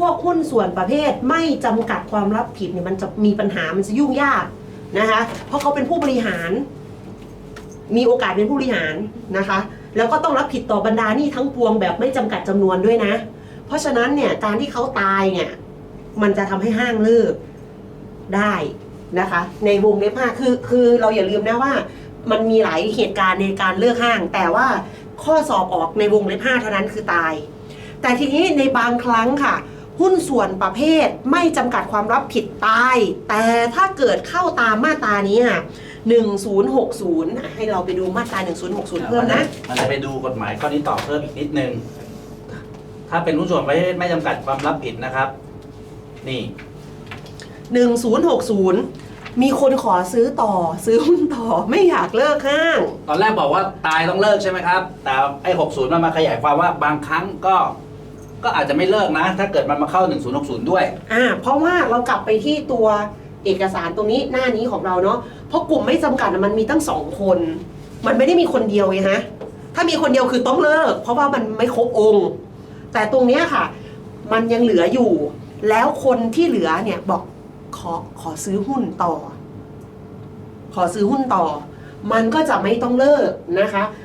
พวกหุ้นส่วนประเภทไม่จำกัดความรับผิดเนี่ยมันจะมีปัญหามันจะยุ่งยากนะคะ เพราะเขาเป็นผู้บริหาร มีโอกาสเป็นผู้บริหารนะคะ แล้วก็ต้องรับผิดต่อบรรดาหนี้ทั้งปวงแบบไม่จำกัดจำนวนด้วยนะ เพราะฉะนั้นเนี่ยการที่เขาตายเนี่ยมันจะทำให้ห้างเลิกได้นะคะ ในวงเล็บห้าคือคือเราอย่าลืมนะว่า มันมีหลายเหตุการณ์ในการเลิกห้าง แต่ว่าข้อสอบออกในวงเล็บห้าเท่านั้นคือตาย แต่ทีนี้ในบางครั้งค่ะ หุ้นส่วนประเภทไม่จำกัดความรับผิดตาย แต่ถ้าเกิดเข้าตามมาตรานี้ค่ะ1060อะให้เราไปดูมาตรา1060 เพิ่มนะมันจะไปดูกฎหมายข้อนี้ต่อเพิ่มอีกนิดนึง ถ้าเป็นหุ้นส่วนประเภทไม่จำกัดความรับผิดนะครับ นี่ 1060 มีคนขอซื้อต่อซื้อหุ้นต่อไม่อยากเลิกห้าง ตอนแรกบอกว่าตายต้องเลิกใช่ไหมครับ แต่ไอ้60มันมาขยายความว่าบางครั้งก็ ก็อาจจะไม่เลิกนะ ถ้าเกิดมันมาเข้า 1060 ด้วย อ่าเพราะว่าเรากลับไปที่ตัวเอกสารตรงนี้หน้านี้ของเราเนาะเพราะกลุ่มไม่จำกัดน่ะมันมีตั้งสองคน มันไม่ได้มีคนเดียวไงฮะถ้ามีคนเดียวคือต้องเลิก เพราะว่ามันไม่ครบองค์ แต่ตรงเนี้ยค่ะ มันยังเหลืออยู่ แล้วคนที่เหลือเนี่ยบอกขอขอซื้อหุ้นต่อ ขอซื้อหุ้นต่อ มันก็จะไม่ต้องเลิกนะคะ